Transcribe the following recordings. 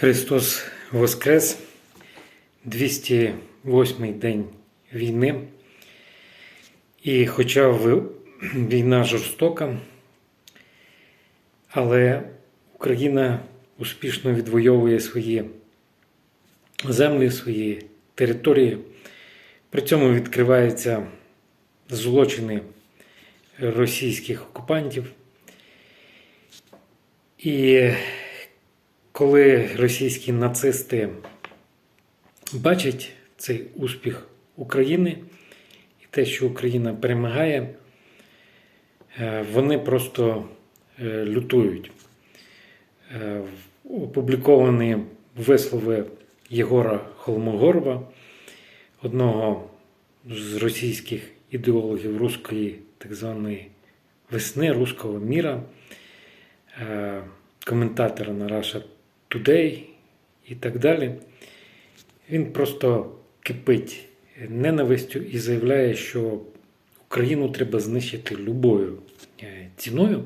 Христос Воскрес, 208 день війни. І хоча війна жорстока, але Україна успішно відвоює свої землі, свої території. При цьому відкриваються злочини російських окупантів. І коли російські нацисти бачать цей успіх України і те, що Україна перемагає, е, вони просто е, лютують. Е, Опубліковані вислови Єгора Холмогорова, одного з російських ідеологів руської так званої весни, руського міра, коментатора на Russia Today і так далі. Він просто кипить ненавистю і заявляє, що Україну треба знищити любою е, ціною,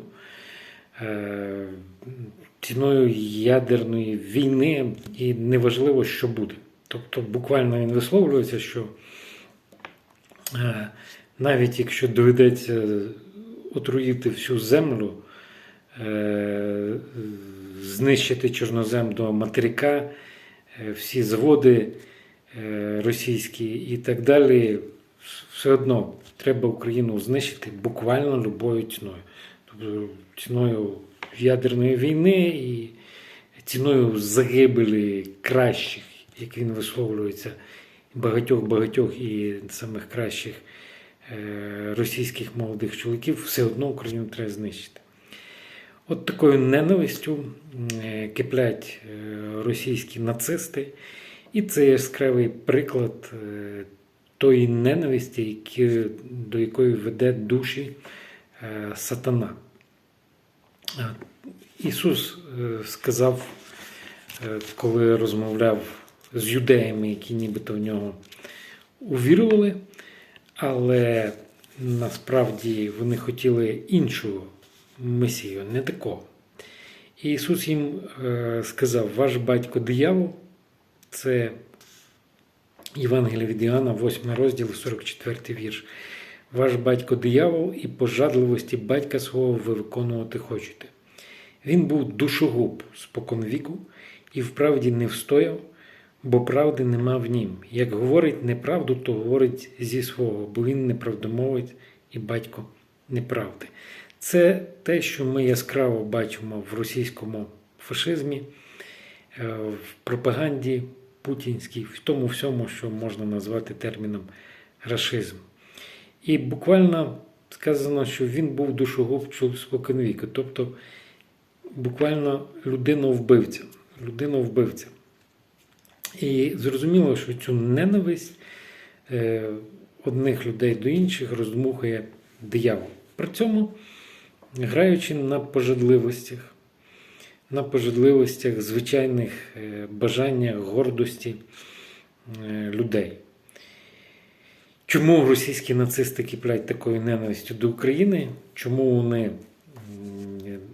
е, ціною ядерної війни, і неважливо, що буде. Тобто, буквально він висловлюється, що е, навіть якщо доведеться отруїти всю землю, знищити чорнозем до материка, е, всі заводи е, російські і так далі, все одно треба Україну знищити буквально любою ціною. Тобто ціною ядерної війни і ціною загибелі кращих, як він висловлюється, багатьох-багатьох і самих кращих е, російських молодих чоловіків, все одно Україну треба знищити. От такою ненавистю е, киплять е, російські нацисти, і це яскравий приклад е, тої ненависті, до якої веде душі сатана. Ісус сказав, коли розмовляв з юдеями, які нібито в нього увірували, але насправді вони хотіли іншого Месію, не такого. Ісус їм е, сказав: ваш батько диявол це Євангелія від Іоанна, 8 розділ, 44 вірш. Ваш батько диявол і пожадливості батька свого ви виконувати хочете. Він був душогуб споконвіку і вправді не встояв, бо правди нема в нім. Як говорить неправду, то говорить зі свого, бо він неправдомовець і батько неправди. Це те, що ми яскраво бачимо в російському фашизмі, е, в пропаганді путінській, в тому всьому, що можна назвати терміном рашизм. І буквально сказано, що він був душогуб споконвіку, тобто буквально людина-вбивця. Людина-вбивця. І зрозуміло, що цю ненависть е, одних людей до інших роздмухує диявол. При цьому граючи на пожадливостях, на пожадливостях звичайних е, бажаннях, гордості е, людей. Чому російські нацисти киплять такою ненавистю до України? Чому вони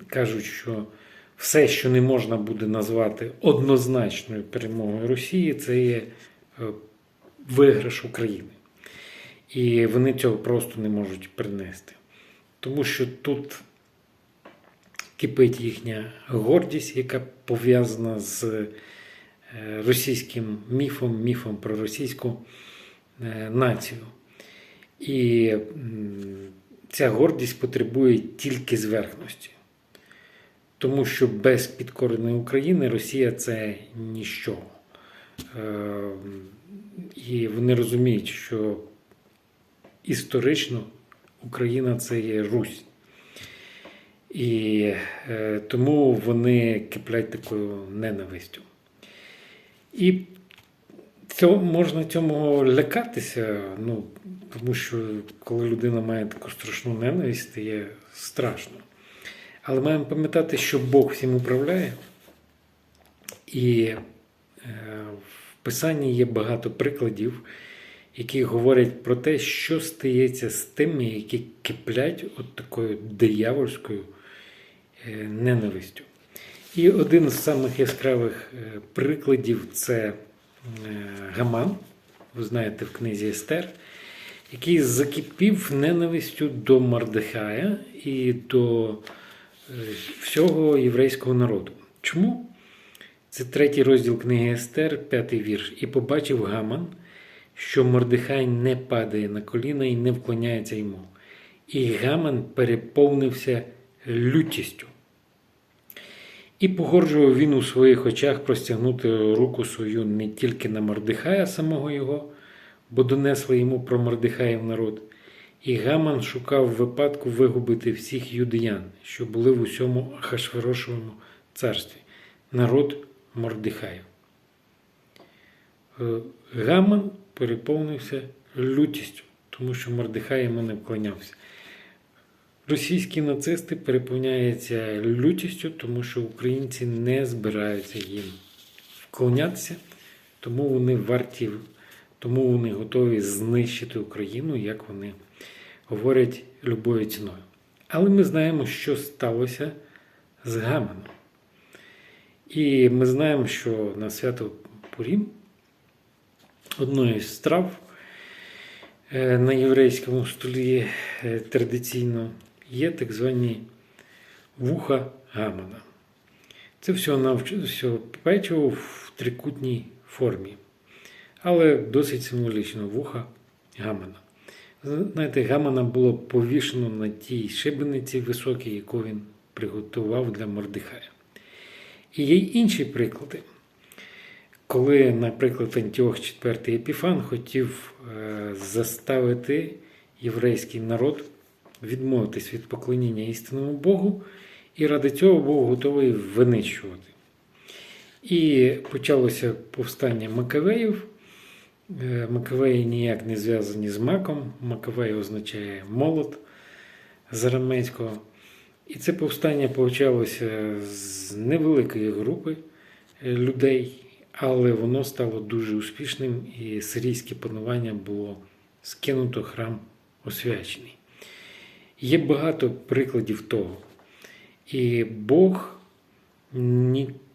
кажуть, що все, що не можна буде назвати однозначною перемогою Росії, це є е, виграш України. І вони цього просто не можуть принести. Тому що тут кипить їхня гордість, яка пов'язана з е, російським міфом, міфом про російську е, націю. І ця гордість потребує тільки зверхності. Тому що без підкореної України Росія це ніщо. Е, І вони розуміють, що історично Україна це є Русь. І е, тому вони киплять такою ненавистю. І цього, можна цьому лякатися, ну, тому що коли людина має таку страшну ненависть, стає страшно. Але маємо пам'ятати, що Бог всім управляє, і е, в Писанні є багато прикладів, які говорять про те, що стається з тими, які киплять от такою диявольською ненавистю. І один з самих яскравих е, прикладів це е, Гаман, ви знаєте, в книзі Естер, який закипів ненавистю до Мардихая і до е, всього єврейського народу. Чому? Це третій розділ книги Естер, п'ятий вірш. І побачив Гаман, що Мордихай не падає на коліна і не вклоняється йому. І Гаман переповнився лютістю. І погоржував він у своїх очах простягнути руку свою не тільки на Мордихая самого його, бо донесли йому про Мордихаїв народ. І Гаман шукав випадку вигубити всіх юдеян, що були в усьому Ахашверошовому царстві, народ Мордихаїв. Е, Гаман переповнився лютістю, тому що Мордихай йому не вклонявся. Російські нацисти переповняються лютістю, тому що українці не збираються їм вклонятися, тому вони варті, тому вони готові знищити Україну, як вони говорять любою ціною. Але ми знаємо, що сталося з Гаманом. І ми знаємо, що на свято Пурім одною з страв е, на єврейському столі е, традиційно є так звані вуха гамана. Це всього всього печиво в трикутній формі, але досить символічно вуха гамана. Знаєте, гамана було повішено на тій шибениці високій, яку він приготував для Мордихая. І є інші приклади. Коли, наприклад, Антіох IV Епіфан хотів е, заставити єврейський народ відмовитись від поклоніння істинному Богу, і ради цього був готовий винищувати. І почалося повстання Макавеїв. Е, Макавеї ніяк не зв'язані з маком. Макавей означає молот з арамейського. І це повстання почалося з невеликої групи е, людей, але воно стало дуже успішним, і сирійське панування було скинуто храм освячений. Є багато прикладів того. І Бог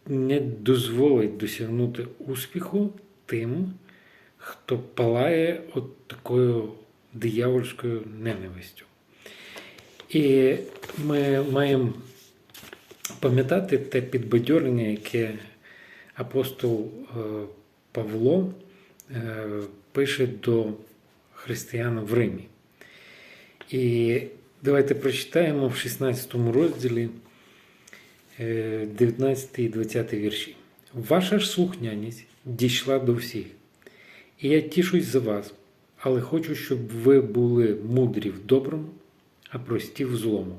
не дозволить досягнути успіху тим, хто палає от такою диявольською ненавистю. І ми маємо пам'ятати те підбадьорення, яке апостол е, Павло е, пише до християн в Римі. І давайте прочитаємо в 16 розділі 19 е, і 20 вірші. Ваша ж слухняність дійшла до всіх. І я тішусь за вас, але хочу, щоб ви були мудрі в доброму а прості в злому.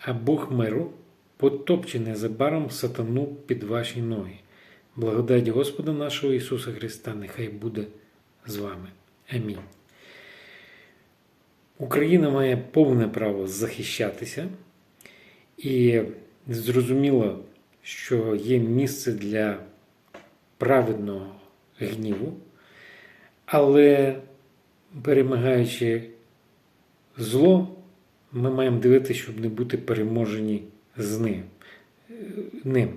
А Бог миру потопче незабаром сатану під ваші ноги. Благодать Господа нашого Ісуса Христа, нехай буде з вами. Амінь. Україна має повне право захищатися, і зрозуміло, що є місце для праведного гніву, але перемагаючи зло, ми маємо дивитися, щоб не бути переможені з ним. ним.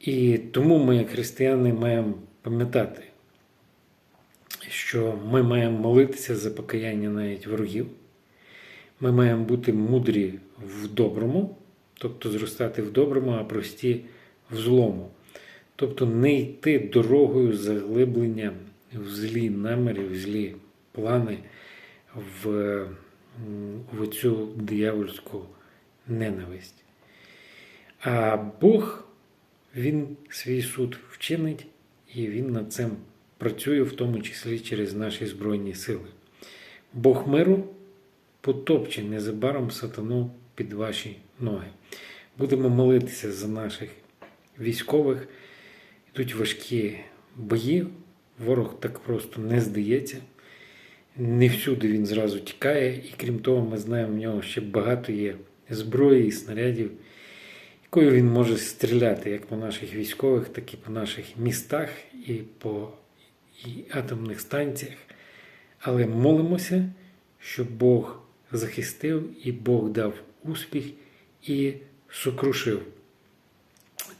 І тому ми, християни, маємо пам'ятати, що ми маємо молитися за покаяння навіть ворогів. Ми маємо бути мудрі в доброму, тобто зростати в доброму, а прості в злому. Тобто не йти дорогою заглиблення в злі наміри, в злі плани в, в цю диявольську ненависть. А Бог, Він свій суд вчинить, і Він над цим працює, в тому числі через наші Збройні сили. Бог миру потопче незабаром сатану під ваші ноги. Будемо молитися за наших військових. Йдуть важкі бої, ворог так просто не здається не всюди він зразу тікає, і крім того, ми знаємо, в нього ще багато є зброї і снарядів, якою він може стріляти як по наших військових, так і по наших містах і по і атомних станціях. Але молимося, щоб Бог захистив і Бог дав успіх і сокрушив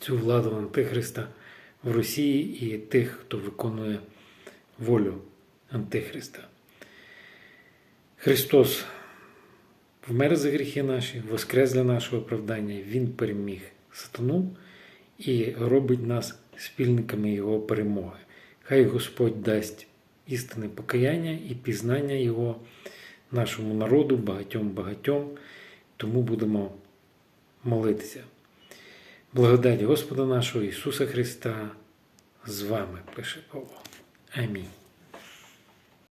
цю владу Антихриста в Росії і тих, хто виконує волю Антихриста. Христос вмер за гріхи наші, воскрес для нашого оправдання, Він переміг сатану і робить нас спільниками Його перемоги. Хай Господь дасть істинне покаяння і пізнання Його нашому народу, багатьом-багатьом, тому будемо молитися. Благодать Господа нашого Ісуса Христа з вами, пише Павло. Амінь.